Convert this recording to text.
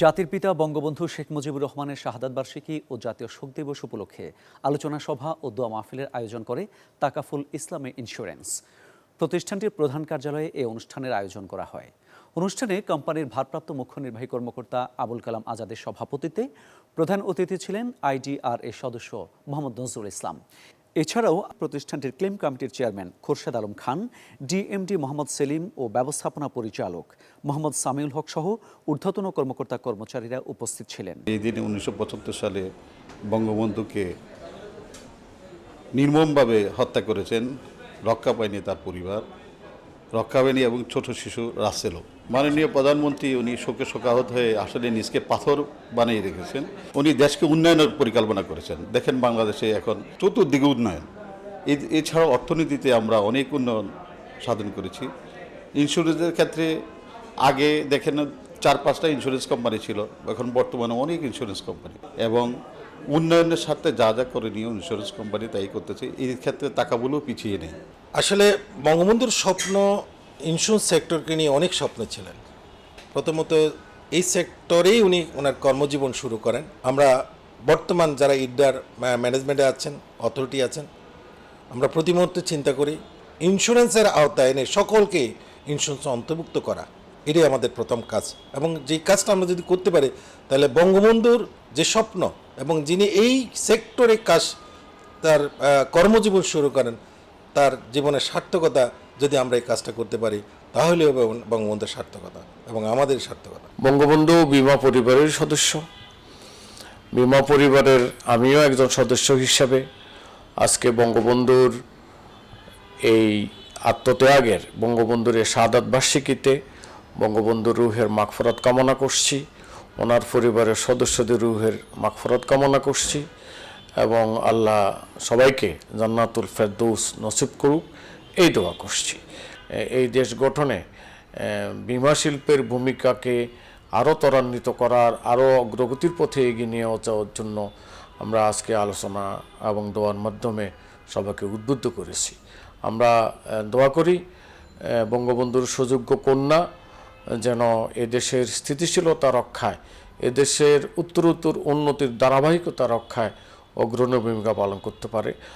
জাতির পিতা বঙ্গবন্ধু শেখ মুজিবুর রহমানের শাহাদাত বার্ষিকী ও জাতীয় শোক দিবস উপলক্ষে আলোচনা সভা ও দোয়া মাহফিলের আয়োজন করে তাকাফুল ইসলামী ইন্স্যুরেন্স। প্রতিষ্ঠানটির প্রধান কার্যালয়ে এই অনুষ্ঠানের আয়োজন করা হয়। অনুষ্ঠানে কোম্পানির ভারপ্রাপ্ত মুখ্য নির্বাহী কর্মকর্তা আবুল কালাম আজাদের সভাপতিত্বে প্রধান অতিথি ছিলেন আইডিআর এর সদস্য মোহাম্মদ নজরুল ইসলাম। এছাড়াও প্রতিষ্ঠানটির ক্লেম কমিটির চেয়ারম্যান খোরশেদ আলম খান, ডিএমডি মোহাম্মদ সেলিম ও ব্যবস্থাপনা পরিচালক মোহাম্মদ সামিউল হক সহ ঊর্ধ্বতন কর্মকর্তা কর্মচারীরা উপস্থিত ছিলেন। এই দিনে উনিশশো পঁচাত্তর সালে বঙ্গবন্ধুকে নির্মমভাবে হত্যা করেছেন রক্ষা পায়নি তার পরিবার, রক্ষা পায়নি এবং ছোট শিশু রাসেলও। মাননীয় প্রধানমন্ত্রী উনি শোকে শোকাহত হয়ে আসলে নিজকে পাথর বানিয়ে রেখেছেন। উনি দেশকে উন্নয়নের পরিকল্পনা করেছেন। দেখেন বাংলাদেশে এখন চতুর্দিকে উন্নয়ন। এছাড়াও অর্থনীতিতে আমরা অনেক উন্নয়ন সাধন করেছি। ইন্স্যুরেন্সের ক্ষেত্রে আগে দেখেন চার পাঁচটা ইন্স্যুরেন্স কোম্পানি ছিল, এখন বর্তমানে অনেক ইন্স্যুরেন্স কোম্পানি। এবং উন্নয়নের সাথে যা যা করণীয় ইন্স্যুরেন্স কোম্পানি তাই করতেছে। এই ক্ষেত্রে টাকাগুলো পিছিয়ে নেই। আসলে বঙ্গবন্ধুর স্বপ্ন ইন্স্যুরেন্স সেক্টরকে নিয়ে অনেক স্বপ্ন ছিলেন। প্রথমত এই সেক্টরেই উনি ওনার কর্মজীবন শুরু করেন। আমরা বর্তমান যারা ইডার ম্যানেজমেন্টে আছেন অথরিটি আছেন, আমরা প্রতি মুহূর্তে চিন্তা করি ইন্স্যুরেন্সের আওতায় এনে সকলকে ইন্স্যুরেন্স অন্তর্ভুক্ত করা, এটাই আমাদের প্রথম কাজ। এবং যেই কাজটা আমরা যদি করতে পারি, তাহলে বঙ্গবন্ধুর যে স্বপ্ন এবং যিনি এই সেক্টরে কাজ, তার কর্মজীবন শুরু করেন, তার জীবনের সার্থকতা যদি আমরা এই কাজটা করতে পারি, তাহলে বঙ্গবন্ধুর সার্থকতা এবং আমাদের সার্থকতা। বঙ্গবন্ধু বিমা পরিবারের সদস্য। বিমা পরিবারের আমিও একজন সদস্য হিসাবে আজকে বঙ্গবন্ধুর এই আত্মত্যাগের, বঙ্গবন্ধুর এই শাহাদাত বার্ষিকীতে বঙ্গবন্ধুর রুহের মাগফরত কামনা করছি, ওনার পরিবারের সদস্যদের রুহের মাগফরত কামনা করছি এবং আল্লাহ সবাইকে জান্নাতুল ফেরদৌস নসিব করুক। এই দোয়া করছি। এই দেশ গঠনে বিমা শিল্পের ভূমিকাকে আরও ত্বরান্বিত করার আরও অগ্রগতির পথে এগিয়ে নিয়ে যাওয়ার জন্য আমরা আজকে আলোচনা এবং দোয়ার মাধ্যমে সবাইকে উদ্বুদ্ধ করেছি। আমরা দোয়া করি বঙ্গবন্ধুর সুযোগ্য কন্যা যেন এদেশের স্থিতিশীলতা রক্ষায়, এদেশের উত্তরোত্তর উন্নতির ধারাবাহিকতা রক্ষায় অগ্রণী ভূমিকা পালন করতে পারে।